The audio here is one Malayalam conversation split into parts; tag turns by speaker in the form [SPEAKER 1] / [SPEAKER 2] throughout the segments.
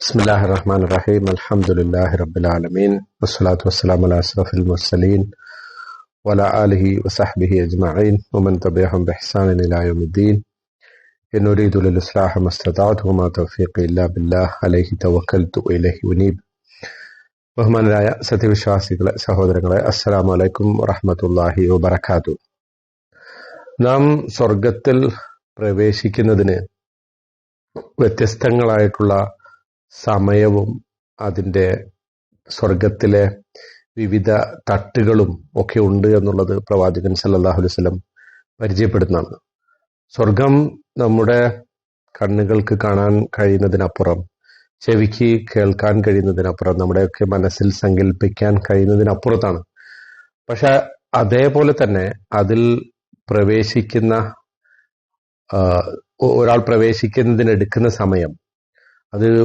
[SPEAKER 1] بسم الله الرحمن الرحيم الحمد لله رب العالمين والصلاة والسلام على أشرف المرسلين وعلى آله وصحبه أجمعين ومن تبعهم بإحسان إلى يوم الدين إن أريد للإصلاح ما استطعت وما توفيقي إلا بالله عليه توكلت وإليه أنيب ബഹുമാനരായ സത്യവിശ്വാസികളെ സഹോദരങ്ങളെ അസ്സലാമു അലൈക്കും വറഹമത്തല്ലാഹി വബർക്കാത്തു നാം സ്വർഗത്തിൽ പ്രവേശിക്കുന്നതിന് വ്യത്യസ്തങ്ങളായിട്ടുള്ള സമയവും അതിന്റെ സ്വർഗത്തിലെ വിവിധ തട്ടുകളും ഒക്കെ ഉണ്ട് എന്നുള്ളത് പ്രവാചകൻ സല്ലാഹു അലൈഹി വസല്ലം പരിചയപ്പെടുന്നതാണ് സ്വർഗം നമ്മുടെ കണ്ണുകൾക്ക് കാണാൻ കഴിയുന്നതിനപ്പുറം ചെവിക്ക് കേൾക്കാൻ കഴിയുന്നതിനപ്പുറം നമ്മുടെയൊക്കെ മനസ്സിൽ സങ്കല്പിക്കാൻ കഴിയുന്നതിനപ്പുറത്താണ്. പക്ഷെ അതേപോലെ തന്നെ അതിൽ പ്രവേശിക്കുന്ന ഒരാൾ പ്രവേശിക്കുന്നതിന് എടുക്കുന്ന സമയം അത്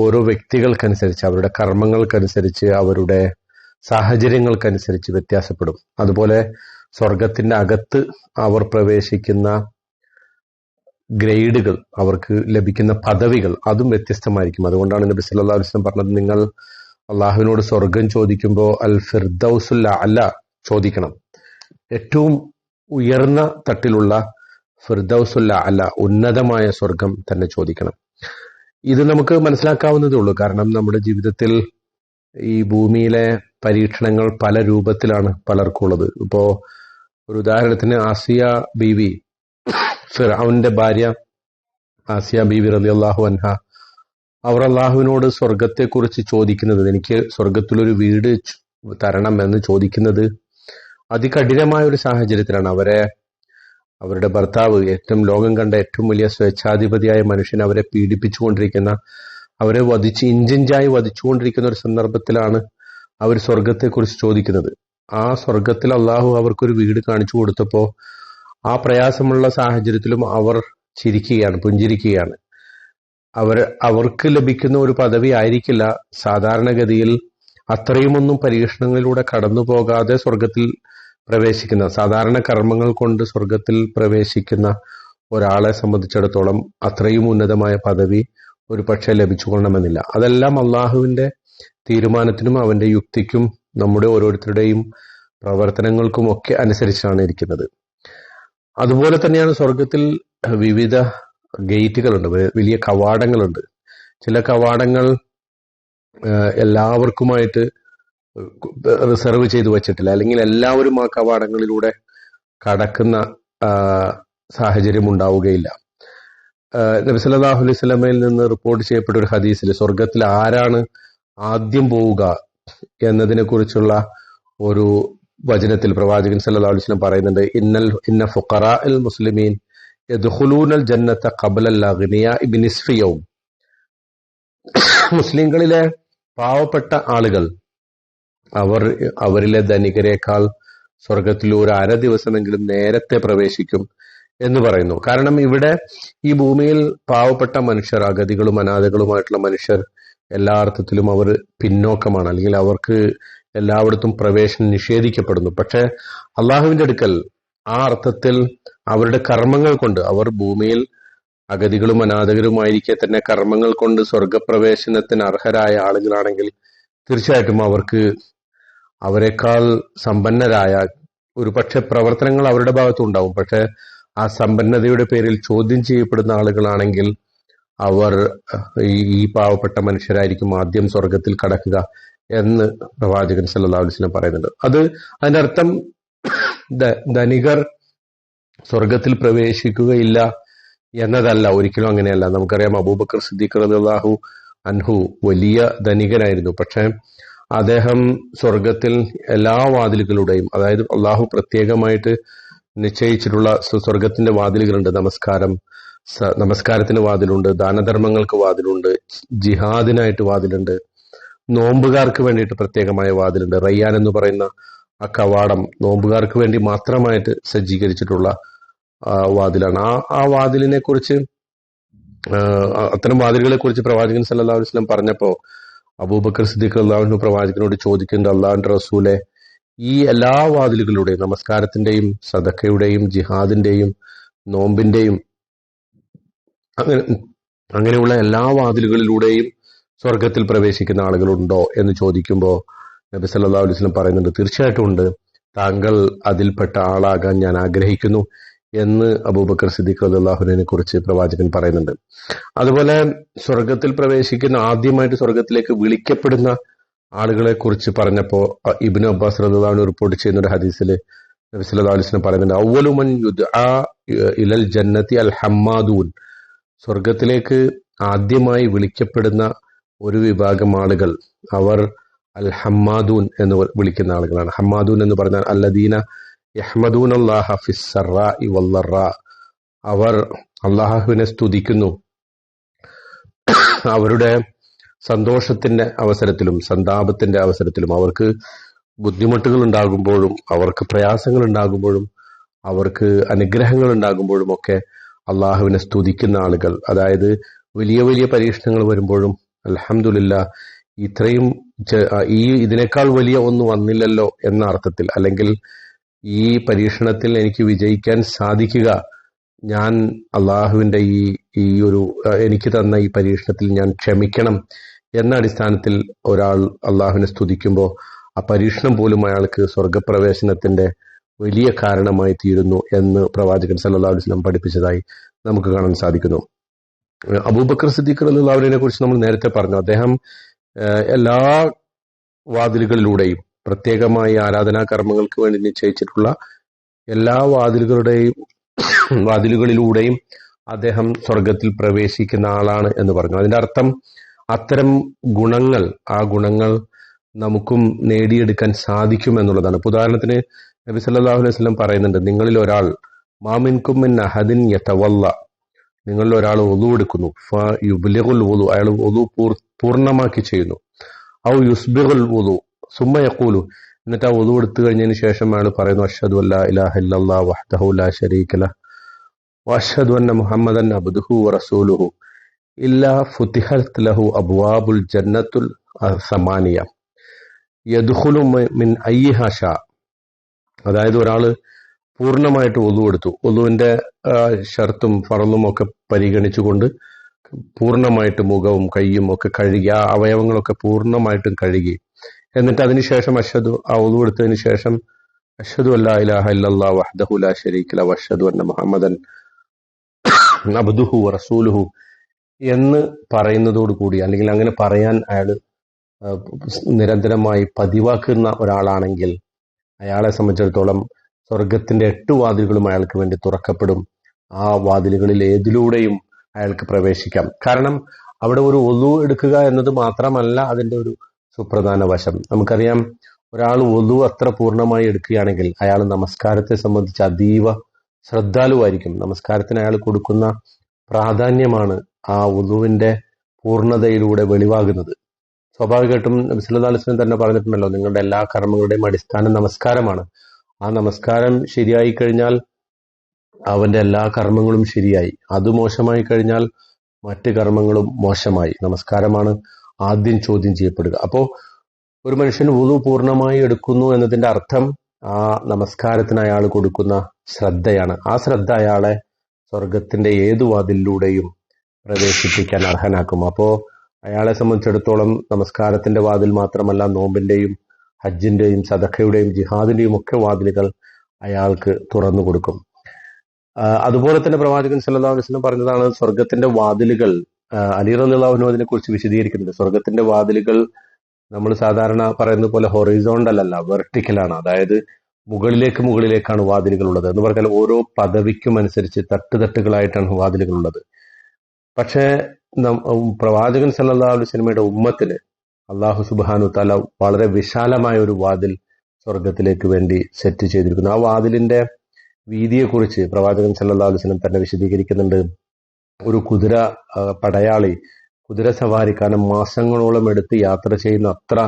[SPEAKER 1] ഓരോ വ്യക്തികൾക്കനുസരിച്ച് അവരുടെ കർമ്മങ്ങൾക്കനുസരിച്ച് അവരുടെ സാഹചര്യങ്ങൾക്കനുസരിച്ച് വ്യത്യാസപ്പെടും. അതുപോലെ സ്വർഗത്തിന്റെ അകത്ത് അവർ പ്രവേശിക്കുന്ന ഗ്രേഡുകൾ അവർക്ക് ലഭിക്കുന്ന പദവികൾ അതും വ്യത്യസ്തമായിരിക്കും. അതുകൊണ്ടാണ് നബി സല്ലല്ലാഹു വസ്ലം പറഞ്ഞത് നിങ്ങൾ അള്ളാഹുവിനോട് സ്വർഗം ചോദിക്കുമ്പോൾ അൽ ഫിർദൌസുല്ല അല്ല ചോദിക്കണം. ഏറ്റവും ഉയർന്ന തട്ടിലുള്ള ഫിർദൌസുല്ല അല്ല ഉന്നതമായ സ്വർഗം തന്നെ ചോദിക്കണം. ഇത് നമുക്ക് മനസ്സിലാക്കാവുന്നതേ ഉള്ളൂ. കാരണം നമ്മുടെ ജീവിതത്തിൽ ഈ ഭൂമിയിലെ പരീക്ഷണങ്ങൾ പല രൂപത്തിലാണ് പലർക്കുള്ളത്. ഇപ്പോ ഒരു ഉദാഹരണത്തിന് ആസിയ ബീവി അവന്റെ ഭാര്യ ആസിയ ബീവി അള്ളാഹു അൻഹ അവർ അള്ളാഹുവിനോട് സ്വർഗത്തെക്കുറിച്ച് ചോദിക്കുന്നത് എനിക്ക് സ്വർഗത്തിലൊരു വീട് തരണം എന്ന് ചോദിക്കുന്നത് അതികഠിനമായ ഒരു സാഹചര്യത്തിലാണ്. അവരെ അവരുടെ ഭർത്താവ് ഏറ്റവും ലോകം കണ്ട ഏറ്റവും വലിയ സ്വേച്ഛാധിപതിയായ മനുഷ്യൻ അവരെ പീഡിപ്പിച്ചുകൊണ്ടിരിക്കുന്ന അവരെ വധിച്ച് ഇഞ്ചിഞ്ചായി വധിച്ചുകൊണ്ടിരിക്കുന്ന ഒരു സന്ദർഭത്തിലാണ് അവർ സ്വർഗത്തെക്കുറിച്ച് ചോദിക്കുന്നത്. ആ സ്വർഗത്തിൽ അള്ളാഹു അവർക്കൊരു വീട് കാണിച്ചു കൊടുത്തപ്പോൾ ആ പ്രയാസമുള്ള സാഹചര്യത്തിലും അവർ ചിരിക്കുകയാണ് പുഞ്ചിരിക്കുകയാണ്. അവർ അവർക്ക് ലഭിക്കുന്ന ഒരു പദവി ആയിരിക്കില്ല. സാധാരണഗതിയിൽ അത്രയുമൊന്നും പരീക്ഷണങ്ങളിലൂടെ കടന്നു പോകാതെ സ്വർഗത്തിൽ പ്രവേശിക്കുന്ന സാധാരണ കർമ്മങ്ങൾ കൊണ്ട് സ്വർഗത്തിൽ പ്രവേശിക്കുന്ന ഒരാളെ സംബന്ധിച്ചിടത്തോളം അത്രയും ഉന്നതമായ പദവി ഒരു പക്ഷേ ലഭിച്ചുകൊള്ളണമെന്നില്ല. അതെല്ലാം അള്ളാഹുവിന്റെ തീരുമാനത്തിനും അവന്റെ യുക്തിക്കും നമ്മുടെ ഓരോരുത്തരുടെയും പ്രവർത്തനങ്ങൾക്കും ഒക്കെ അനുസരിച്ചാണ് ഇരിക്കുന്നത്. അതുപോലെ തന്നെയാണ് സ്വർഗത്തിൽ വിവിധ ഗേറ്റുകളുണ്ട് വലിയ കവാടങ്ങളുണ്ട്. ചില കവാടങ്ങൾ എല്ലാവർക്കുമായിട്ട് റിസർവ് ചെയ്തു വച്ചിട്ടില്ല. അല്ലെങ്കിൽ എല്ലാവരും ആ കവാടങ്ങളിലൂടെ കടക്കുന്ന സാഹചര്യം ഉണ്ടാവുകയില്ല. നബി സല്ലല്ലാഹു അലൈഹി സ്വലമയിൽ നിന്ന് റിപ്പോർട്ട് ചെയ്യപ്പെട്ട ഒരു ഹദീസിൽ സ്വർഗത്തിൽ ആരാണ് ആദ്യം പോവുക എന്നതിനെ കുറിച്ചുള്ള ഒരു വചനത്തിൽ പ്രവാചകൻ അലൈഹി വസല്ലം പറയുന്നുണ്ട് ഇന്നൽ ഇന്ന ഫുഖറാ അൽ മുസ്ലിമീൻ യദ്ഖുലൂനൽ ജന്നത ഖബല അഗ്നിയ ബിനിസ്ഫി യൗം മുസ്ലിങ്ങളിലെ പാവപ്പെട്ട ആളുകൾ അവർ അവരിലെ ധനികരെക്കാൾ സ്വർഗത്തിൽ ഒരു അര ദിവസമെങ്കിലും നേരത്തെ പ്രവേശിക്കും എന്ന് പറയുന്നു. കാരണം ഇവിടെ ഈ ഭൂമിയിൽ പാവപ്പെട്ട മനുഷ്യർ അഗതികളും അനാഥകളുമായിട്ടുള്ള മനുഷ്യർ എല്ലാ അർത്ഥത്തിലും അവർ പിന്നോക്കമാണ്. അല്ലെങ്കിൽ അവർക്ക് എല്ലായിടത്തും പ്രവേശനം നിഷേധിക്കപ്പെടുന്നു. പക്ഷെ അള്ളാഹുവിന്റെ അടുക്കൽ ആ അർത്ഥത്തിൽ അവരുടെ കർമ്മങ്ങൾ കൊണ്ട് അവർ ഭൂമിയിൽ അഗതികളും അനാഥകരുമായിരിക്കെ തന്നെ കർമ്മങ്ങൾ കൊണ്ട് സ്വർഗപ്രവേശനത്തിന് അർഹരായ ആളുകളാണെങ്കിൽ തീർച്ചയായിട്ടും അവർക്ക് അവരെക്കാൾ സമ്പന്നരായ ഒരു പക്ഷെ പ്രവർത്തനങ്ങൾ അവരുടെ ഭാഗത്തുണ്ടാവും. പക്ഷെ ആ സമ്പന്നതയുടെ പേരിൽ ചോദ്യം ചെയ്യപ്പെടുന്ന ആളുകളാണെങ്കിൽ അവർ ഈ പാവപ്പെട്ട മനുഷ്യരായിരിക്കും ആദ്യം സ്വർഗത്തിൽ കടക്കുക എന്ന് പ്രവാചകൻ സല്ലല്ലാഹു അലൈഹി വസല്ലം പറയുന്നുണ്ട്. അത് അതിന്റെ അർത്ഥം ധനികർ സ്വർഗത്തിൽ പ്രവേശിക്കുകയില്ല എന്നതല്ല. ഒരിക്കലും അങ്ങനെയല്ല. നമുക്കറിയാം അബൂബക്കർ സിദ്ദീഖ് റളിയല്ലാഹു അൻഹു വലിയ ധനികനായിരുന്നു. പക്ഷെ അദ്ദേഹം സ്വർഗത്തിൽ എല്ലാ വാതിലുകളുടെയും അതായത് അള്ളാഹു പ്രത്യേകമായിട്ട് നിശ്ചയിച്ചിട്ടുള്ള സ്വ- സ്വർഗത്തിന്റെ വാതിലുകളുണ്ട്. നമസ്കാരം. നമസ്കാരത്തിന് വാതിലുണ്ട്. ദാനധർമ്മങ്ങൾക്ക് വാതിലുണ്ട്. ജിഹാദിനായിട്ട് വാതിലുണ്ട്. നോമ്പുകാർക്ക് വേണ്ടിയിട്ട് പ്രത്യേകമായ വാതിലുണ്ട്. റയ്യാൻ എന്ന് പറയുന്ന ആ കവാടം നോമ്പുകാർക്ക് വേണ്ടി മാത്രമായിട്ട് സജ്ജീകരിച്ചിട്ടുള്ള വാതിലാണ്. ആ ആ വാതിലിനെ കുറിച്ച് അത്തരം വാതിലുകളെ കുറിച്ച് പ്രവാചകൻ സല്ലല്ലാഹു അലൈഹി വസല്ലം പറഞ്ഞപ്പോ അബൂബക്കർ സിദ്ദീഖ് അള്ളാഹുവിന്റെ പ്രവാചകനോട് ചോദിക്കേണ്ട അള്ളാഹുന്റെ റസൂലെ ഈ എല്ലാ വാതിലുകളുടെയും നമസ്കാരത്തിന്റെയും സദക്കയുടെയും ജിഹാദിന്റെയും നോമ്പിന്റെയും അങ്ങനെ അങ്ങനെയുള്ള എല്ലാ വാതിലുകളിലൂടെയും സ്വർഗത്തിൽ പ്രവേശിക്കുന്ന ആളുകളുണ്ടോ എന്ന് ചോദിക്കുമ്പോൾ നബി സല്ലാ അലൈഹി വസല്ലം പറയുന്നുണ്ട് തീർച്ചയായിട്ടും ഉണ്ട്. താങ്കൾ അതിൽപ്പെട്ട ആളാകാൻ ഞാൻ ആഗ്രഹിക്കുന്നു. എന്ന് അബൂബക്കർ സിദ്ദീഖ് റളിയല്ലാഹുവിനെ കുറിച്ച് പ്രവാചകൻ പറയുന്നുണ്ട്. അതുപോലെ സ്വർഗത്തിൽ പ്രവേശിക്കുന്ന ആദ്യമായിട്ട് സ്വർഗത്തിലേക്ക് വിളിക്കപ്പെടുന്ന ആളുകളെ കുറിച്ച് പറഞ്ഞപ്പോ ഇബിന് അബ്ബാസ് റളിയല്ലാഹു റിപ്പോർട്ട് ചെയ്യുന്ന ഒരു ഹദീസിൽ നബി സല്ലല്ലാഹു അലൈഹി വസല്ലം പറയുന്നുണ്ട് ഔവലുമൻ ഇലൽ ജന്നത്തി അൽ ഹമ്മാദൂൻ. സ്വർഗത്തിലേക്ക് ആദ്യമായി വിളിക്കപ്പെടുന്ന ഒരു വിഭാഗം ആളുകൾ അവർ അൽ ഹമ്മാദൂൻ എന്ന് വിളിക്കുന്ന ആളുകളാണ്. ഹമ്മാദൂൻ എന്ന് പറഞ്ഞാൽ അല്ലദീന അവർ അള്ളാഹുവിനെ സ്തുതിക്കുന്നു. അവരുടെ സന്തോഷത്തിന്റെ അവസരത്തിലും സന്താപത്തിന്റെ അവസരത്തിലും അവർക്ക് ബുദ്ധിമുട്ടുകൾ ഉണ്ടാകുമ്പോഴും അവർക്ക് പ്രയാസങ്ങൾ ഉണ്ടാകുമ്പോഴും അവർക്ക് അനുഗ്രഹങ്ങൾ ഉണ്ടാകുമ്പോഴും ഒക്കെ അള്ളാഹുവിനെ സ്തുതിക്കുന്ന ആളുകൾ. അതായത് വലിയ വലിയ പരീക്ഷണങ്ങൾ വരുമ്പോഴും അലഹമില്ല ഇത്രയും ഈ ഇതിനേക്കാൾ വലിയ ഒന്നും വന്നില്ലല്ലോ എന്ന അർത്ഥത്തിൽ അല്ലെങ്കിൽ ഈ പരീക്ഷണത്തിൽ എനിക്ക് വിജയിക്കാൻ സാധിക്കുക. ഞാൻ അള്ളാഹുവിന്റെ ഈ ഈ ഒരു എനിക്ക് തന്ന ഈ പരീക്ഷണത്തിൽ ഞാൻ ക്ഷമിക്കണം എന്ന അടിസ്ഥാനത്തിൽ ഒരാൾ അള്ളാഹുവിനെ സ്തുതിക്കുമ്പോൾ ആ പരീക്ഷണം പോലും അയാൾക്ക് സ്വർഗപ്രവേശനത്തിന്റെ വലിയ കാരണമായി തീരുന്നു എന്ന് പ്രവാചകൻ സല്ലാ അലൈഹി വസല്ലം പഠിപ്പിച്ചതായി നമുക്ക് കാണാൻ സാധിക്കുന്നു. അബൂബക്കർ സിദ്ദീഖ് അള്ളാഹുവിനെ കുറിച്ച് നമ്മൾ നേരത്തെ പറഞ്ഞു. അദ്ദേഹം എല്ലാ വാതിലുകളിലൂടെയും പ്രത്യേകമായി ആരാധനാ കർമ്മങ്ങൾക്ക് വേണ്ടി നിശ്ചയിച്ചിട്ടുള്ള എല്ലാ വാതിലുകളുടെയും വാതിലുകളിലൂടെയും അദ്ദേഹം സ്വർഗത്തിൽ പ്രവേശിക്കുന്ന ആളാണ് എന്ന് പറഞ്ഞു. അതിന്റെ അർത്ഥം അത്തരം ഗുണങ്ങൾ ആ ഗുണങ്ങൾ നമുക്കും നേടിയെടുക്കാൻ സാധിക്കും എന്നുള്ളതാണ്. ഉദാഹരണത്തിന് നബി സല്ലാഹു അലൈഹി സ്വലം പറയുന്നുണ്ട് നിങ്ങളിൽ ഒരാൾ മാമിൻകും മിൻ അഹദിൻ യതവല്ല നിങ്ങളിൽ ഒരാൾ ഒതു എടുക്കുന്നു. ഫ യുബ്ലിഗുൽ ഒതു അയാൾ ഒതു പൂർണമാക്കി ചെയ്യുന്നു. ഔ യുസ്ബിഗുൽ വുളു സുമ്മ യഖൂലു. എന്നിട്ട് ആ ഒതു എടുത്തു കഴിഞ്ഞതിന് ശേഷം അയാൾ പറയുന്നു അഷ്ഹദു അല്ലാ വറസൂലുഹു ഇല്ലാ ഫുതിഹത് ലഹു അബ്വാബുൽ ജന്നത്തുൽ സമാനിയ. മിൻ ഷാ. അതായത് ഒരാൾ പൂർണമായിട്ട് ഒതു എടുത്തു. ഒതുവിന്റെ ഷർത്തും ഫറലും ഒക്കെ പരിഗണിച്ചുകൊണ്ട് പൂർണമായിട്ട് മുഖവും കൈയും ഒക്കെ കഴുകി ആ അവയവങ്ങളൊക്കെ പൂർണമായിട്ടും കഴുകി. എന്നിട്ട് അതിനുശേഷം അഷദു ഒതു എടുത്തതിന് ശേഷം അഷദു അല്ലാ അന്ന മുഹമ്മദൻ റസൂലുഹു എന്ന് പറയുന്നതോടുകൂടി അല്ലെങ്കിൽ അങ്ങനെ പറയാൻ അയാൾ നിരന്തരമായി പതിവാക്കുന്ന ഒരാളാണെങ്കിൽ അയാളെ സംബന്ധിച്ചിടത്തോളം സ്വർഗത്തിന്റെ എട്ട് വാതിലുകളും അയാൾക്ക് വേണ്ടി തുറക്കപ്പെടും. ആ വാതിലുകളിൽ ഏതിലൂടെയും അയാൾക്ക് പ്രവേശിക്കാം. കാരണം അവിടെ ഒരു ഒതു എടുക്കുക എന്നത് മാത്രമല്ല അതിന്റെ ഒരു സുപ്രധാന വശം. നമുക്കറിയാം ഒരാൾ ഒതു അത്ര പൂർണമായി എടുക്കുകയാണെങ്കിൽ അയാൾ നമസ്കാരത്തെ സംബന്ധിച്ച് അതീവ ശ്രദ്ധാലുവായിരിക്കും. നമസ്കാരത്തിന് അയാൾ കൊടുക്കുന്ന പ്രാധാന്യമാണ് ആ ഒതുവിന്റെ പൂർണതയിലൂടെ വെളിവാകുന്നത്. സ്വാഭാവികമായിട്ടും നബിസ്വല്ലാസ്ലം തന്നെ പറഞ്ഞിട്ടുണ്ടല്ലോ നിങ്ങളുടെ എല്ലാ കർമ്മങ്ങളുടെയും അടിസ്ഥാനം നമസ്കാരമാണ്. ആ നമസ്കാരം ശരിയായി കഴിഞ്ഞാൽ അവന്റെ എല്ലാ കർമ്മങ്ങളും ശരിയായി. അത് മോശമായി കഴിഞ്ഞാൽ മറ്റ് കർമ്മങ്ങളും മോശമായി. നമസ്കാരമാണ് ആദ്യം ചോദ്യം ചെയ്യപ്പെടുക. അപ്പോ ഒരു മനുഷ്യൻ വുതു പൂർണമായി എടുക്കുന്നു എന്നതിന്റെ അർത്ഥം ആ നമസ്കാരത്തിന് അയാൾ കൊടുക്കുന്ന ശ്രദ്ധയാണ്. ആ ശ്രദ്ധ അയാളെ സ്വർഗത്തിന്റെ ഏതു വാതിലിലൂടെയും പ്രവേശിപ്പിക്കാൻ അർഹനാക്കും. അപ്പോ അയാളെ സംബന്ധിച്ചിടത്തോളം നമസ്കാരത്തിന്റെ വാതിൽ മാത്രമല്ല നോമ്പിന്റെയും ഹജ്ജിന്റെയും സദഖയുടെയും ജിഹാദിന്റെയും ഒക്കെ വാതിലുകൾ അയാൾക്ക് തുറന്നു കൊടുക്കും. അതുപോലെ തന്നെ പ്രവാചകൻ വസല്ലം പറഞ്ഞതാണ് സ്വർഗത്തിന്റെ വാതിലുകൾ അലി റളിയല്ലാഹു അതിനെ കുറിച്ച് വിശദീകരിക്കുന്നുണ്ട് സ്വർഗത്തിന്റെ വാതിലുകൾ നമ്മൾ സാധാരണ പറയുന്നത് പോലെ ഹൊറിസോണ്ടൽ അല്ല വെർട്ടിക്കലാണ്. അതായത് മുകളിലേക്ക് മുകളിലേക്കാണ് വാതിലുകൾ ഉള്ളത് എന്ന് പറഞ്ഞാൽ ഓരോ പദവിക്കും അനുസരിച്ച് തട്ടുതട്ടുകളായിട്ടാണ് വാതിലുകൾ ഉള്ളത് പക്ഷേ പ്രവാചകൻ സല്ലല്ലാഹു അലൈഹി വസല്ലമയുടെ ഉമ്മത്തിന് അള്ളാഹു സുബാനു താല വളരെ വിശാലമായ ഒരു വാതിൽ സ്വർഗത്തിലേക്ക് വേണ്ടി സെറ്റ് ചെയ്തിരിക്കുന്നു. ആ വാതിലിന്റെ വീതിയെക്കുറിച്ച് പ്രവാചകൻ സല്ലല്ലാഹു അലൈഹി വസല്ലം തന്നെ വിശദീകരിക്കുന്നുണ്ട്. ഒരു കുതിര പടയാളി കുതിര സവാരി കാരണം മാസങ്ങളോളം എടുത്ത് യാത്ര ചെയ്യുന്ന അത്ര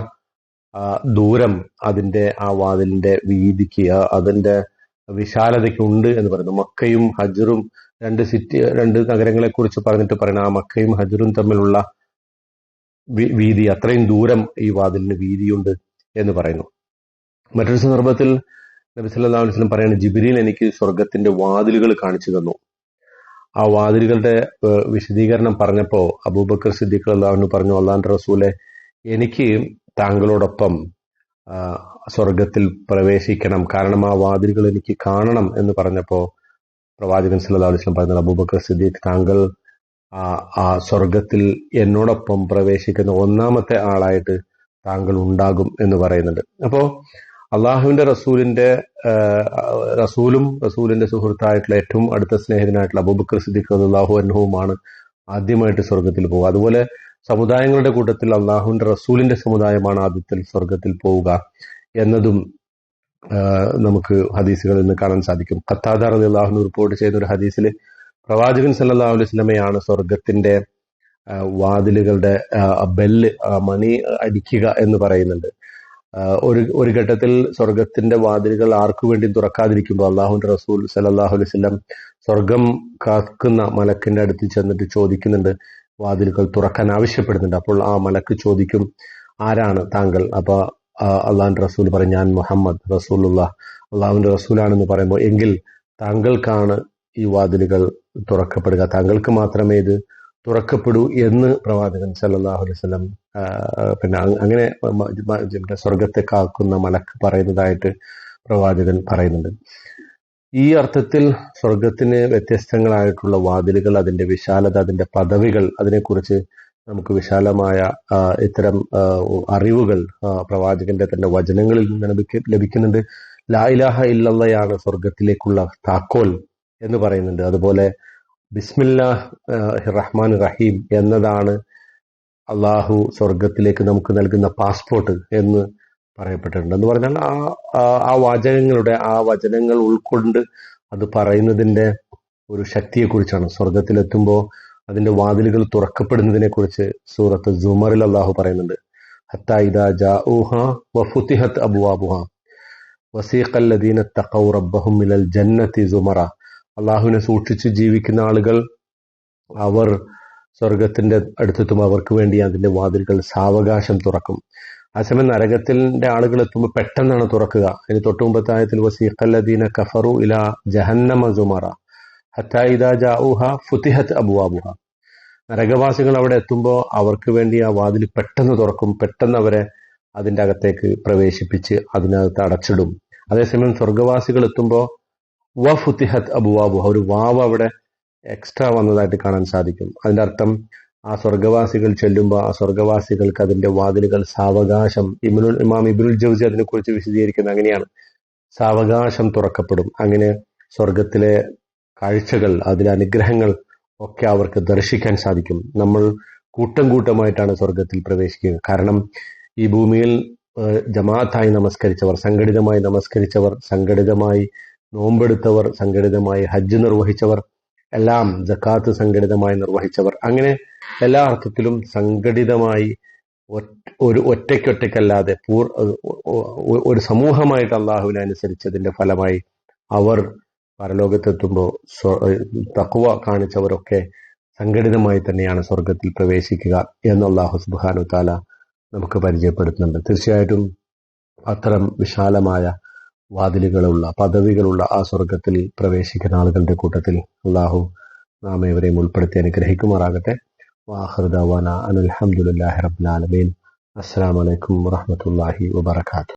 [SPEAKER 1] ദൂരം അതിന്റെ ആ വാതിലിന്റെ വീതിക്ക് അതിന്റെ വിശാലതയ്ക്ക് ഉണ്ട് എന്ന് പറയുന്നു. മക്കയും ഹജറും രണ്ട് സിറ്റി രണ്ട് നഗരങ്ങളെ കുറിച്ച് പറഞ്ഞിട്ട് പറയുന്ന ആ മക്കയും ഹജറും തമ്മിലുള്ള വീതി അത്രയും ദൂരം ഈ വാതിലിന് വീതിയുണ്ട് എന്ന് പറയുന്നു. മറ്റൊരു സന്ദർഭത്തിൽ നബി വസല്ലം പറയുന്നത് ജിബ്രീൽ എനിക്ക് സ്വർഗത്തിന്റെ വാതിലുകൾ കാണിച്ചു തന്നു. ആ വാതിലുകളുടെ വിശദീകരണം പറഞ്ഞപ്പോ അബൂബക്കർ സിദ്ദീഖ് അള്ളാഹുന് പറഞ്ഞു അള്ളാഹുന്റെ റസൂലെ എനിക്ക് താങ്കളോടൊപ്പം സ്വർഗത്തിൽ പ്രവേശിക്കണം. കാരണം ആ വാതിലുകൾ എനിക്ക് കാണണം എന്ന് പറഞ്ഞപ്പോ പ്രവാചകൻ വസല്ലം പറഞ്ഞത് അബൂബക്കർ സിദ്ദീഖ് താങ്കൾ ആ ആ സ്വർഗത്തിൽ എന്നോടൊപ്പം പ്രവേശിക്കുന്ന ഒന്നാമത്തെ ആളായിട്ട് താങ്കൾ ഉണ്ടാകും എന്ന് പറയുന്നുണ്ട്. അപ്പോ അള്ളാഹുവിന്റെ റസൂലിന്റെ റസൂലും റസൂലിന്റെ സുഹൃത്തായിട്ടുള്ള ഏറ്റവും അടുത്ത സ്നേഹിതനായിട്ടുള്ള അബൂബക്കർ സിദ്ദിഖ് അള്ളാഹു അനുഭവമാണ് ആദ്യമായിട്ട് സ്വർഗത്തിൽ പോവുക. അതുപോലെ സമുദായങ്ങളുടെ കൂട്ടത്തിൽ അള്ളാഹുവിന്റെ റസൂലിന്റെ സമുദായമാണ് ആദ്യത്തിൽ സ്വർഗത്തിൽ പോവുക എന്നതും നമുക്ക് ഹദീസുകളിൽ നിന്ന് കാണാൻ സാധിക്കും. കത്താദാർ അലി അള്ളാഹുന് റിപ്പോർട്ട് ചെയ്യുന്ന ഒരു ഹദീസിൽ പ്രവാചകൻ സല്ലല്ലാഹു അലൈഹി വസല്ലമയാണ് സ്വർഗത്തിന്റെ വാതിലുകളുടെ ബെല്ല് മണി അടിക്കുക എന്ന് പറയുന്നുണ്ട്. ഒരു ഒരു ഘട്ടത്തിൽ സ്വർഗത്തിന്റെ വാതിലുകൾ ആർക്കു വേണ്ടി തുറക്കാതിരിക്കുമ്പോൾ അള്ളാഹുന്റെ റസൂൽ സല്ലല്ലാഹു അലൈഹി വസല്ലം സ്വർഗം കാക്കുന്ന മലക്കിന്റെ അടുത്ത് ചെന്നിട്ട് ചോദിക്കുന്നുണ്ട് വാതിലുകൾ തുറക്കാൻ ആവശ്യപ്പെടുന്നുണ്ട്. അപ്പോൾ ആ മലക്ക് ചോദിക്കും ആരാണ് താങ്കൾ? അപ്പൊ അള്ളാഹുന്റെ റസൂൽ പറയും ഞാൻ മുഹമ്മദ് റസൂലുള്ള അള്ളാഹുവിന്റെ റസൂലാണെന്ന് പറയുമ്പോൾ എങ്കിൽ താങ്കൾക്കാണ് ഈ വാതിലുകൾ തുറക്കപ്പെടുക. താങ്കൾക്ക് മാത്രമേ ഇത് തുറക്കപ്പെടൂ എന്ന് പ്രവാചകൻ സല്ലാഹു അലൈഹി വസല്ലം പിന്നെ അങ്ങനെ സ്വർഗത്തെ കാക്കുന്ന മലക്ക് പറയുന്നതായിട്ട് പ്രവാചകൻ പറയുന്നുണ്ട്. ഈ അർത്ഥത്തിൽ സ്വർഗത്തിന് വ്യത്യസ്തങ്ങളായിട്ടുള്ള വാതിലുകൾ അതിന്റെ വിശാലത അതിന്റെ പദവികൾ അതിനെക്കുറിച്ച് നമുക്ക് വിശാലമായ ഇത്തരം അറിവുകൾ പ്രവാചകന്റെ തന്നെ വചനങ്ങളിൽ നിന്ന് ലഭിക്കുന്നുണ്ട്. ലായിലാഹ ഇല്ലയാണ് സ്വർഗത്തിലേക്കുള്ള താക്കോൽ എന്ന് പറയുന്നുണ്ട്. അതുപോലെ ബിസ്മില്ലാ റഹ്മാൻ റഹീം എന്നതാണ് അള്ളാഹു സ്വർഗത്തിലേക്ക് നമുക്ക് നൽകുന്ന പാസ്പോർട്ട് എന്ന് പറയപ്പെട്ടിട്ടുണ്ട്. എന്ന് പറഞ്ഞാൽ ആ ആ- വാചകങ്ങളുടെ ആ വചനങ്ങൾ ഉൾക്കൊണ്ട് അത് പറയുന്നതിന്റെ ഒരു ശക്തിയെക്കുറിച്ചാണ്. സ്വർഗത്തിലെത്തുമ്പോൾ അതിന്റെ വാതിലുകൾ തുറക്കപ്പെടുന്നതിനെ കുറിച്ച് സൂറത്ത് ജുമറിൽ അള്ളാഹു പറയുന്നുണ്ട്. ഹത്താ ഇദാ ജാഊഹ വഫുതിഹത് അബ്വാബുഹ. വസീഖ അല്ലദീന തഖൗ റബ്ബഹും ജന്നത്തി സുമറ. അള്ളാഹുവിനെ സൂക്ഷിച്ച് ജീവിക്കുന്ന ആളുകൾ അവർ സ്വർഗത്തിന്റെ അടുത്തെത്തും അവർക്ക് വേണ്ടി അതിന്റെ വാതിലുകൾ സാവകാശം തുറക്കും. അതേസമയം നരകത്തിന്റെ ആളുകൾ എത്തുമ്പോൾ പെട്ടെന്നാണ് തുറക്കുക. അതിന് തൊട്ടുമുമ്പത്തായത്തിൽ മുമ്പത്തെ വസീഖല്ലദീന കഫറു ഇല ജഹന്നമ സുമറ. അബ്വാബുഹ. നരകവാസികൾ അവിടെ എത്തുമ്പോൾ അവർക്ക് വേണ്ടി ആ വാതിൽ പെട്ടെന്ന് തുറക്കും. പെട്ടെന്ന് അവരെ അതിന്റെ അകത്തേക്ക് പ്രവേശിപ്പിച്ച് അതിനകത്ത് അടച്ചിടും. അതേസമയം സ്വർഗവാസികൾ എത്തുമ്പോൾ വ അബുവാബു ഒരു വാവ് അവിടെ എക്സ്ട്രാ വന്നതായിട്ട് കാണാൻ സാധിക്കും. അതിന്റെ അർത്ഥം ആ സ്വർഗവാസികൾ ചെല്ലുമ്പോൾ ആ സ്വർഗവാസികൾക്ക് അതിന്റെ വാതിലുകൾ സാവകാശം ഇമിനുൽ ഇമാം ഇബിനുൽ ജൗസി അതിനെക്കുറിച്ച് വിശദീകരിക്കുന്നത് അങ്ങനെയാണ്. സാവകാശം തുറക്കപ്പെടും. അങ്ങനെ സ്വർഗത്തിലെ കാഴ്ചകൾ അതിലെ അനുഗ്രഹങ്ങൾ ഒക്കെ അവർക്ക് ദർശിക്കാൻ സാധിക്കും. നമ്മൾ കൂട്ടം കൂട്ടമായിട്ടാണ് സ്വർഗത്തിൽ പ്രവേശിക്കുക കാരണം ഈ ഭൂമിയിൽ ജമാഅത്തായി നമസ്കരിച്ചവർ സംഘടിതമായി നമസ്കരിച്ചവർ സംഘടിതമായി നോമ്പെടുത്തവർ സംഘടിതമായി ഹജ്ജ് നിർവഹിച്ചവർ എല്ലാം ജക്കാത്ത് സംഘടിതമായി നിർവഹിച്ചവർ. അങ്ങനെ എല്ലാ അർത്ഥത്തിലും സംഘടിതമായി ഒരു ഒറ്റയ്ക്കൊറ്റയ്ക്കല്ലാതെ പൂർ ഒരു സമൂഹമായിട്ട് അള്ളാഹുവിനെ അനുസരിച്ചതിന്റെ ഫലമായി അവർ പരലോകത്തെത്തുമ്പോൾ തക്കുവ കാണിച്ചവരൊക്കെ സംഘടിതമായി തന്നെയാണ് സ്വർഗത്തിൽ പ്രവേശിക്കുക എന്ന് സുബാനു താല നമുക്ക് പരിചയപ്പെടുത്തുന്നുണ്ട്. തീർച്ചയായിട്ടും അത്തരം വിശാലമായ വാതിലുകളുള്ള പദവികളുള്ള ആ സ്വർഗത്തിൽ പ്രവേശിക്കുന്ന ആളുകളുടെ കൂട്ടത്തിൽ അള്ളാഹു നാം ഏവരെയും ഉൾപ്പെടുത്തി അനുഗ്രഹിക്കുമാറാകട്ടെ. വാഹൃദാന അനിൽഹമുല്ലാഹി റബ്ബുലാലമീൻ ആലമീൻ. അസ്സലാമു അലൈക്കും വറഹ്മത്തുള്ളാഹി വബറകാതുഹു.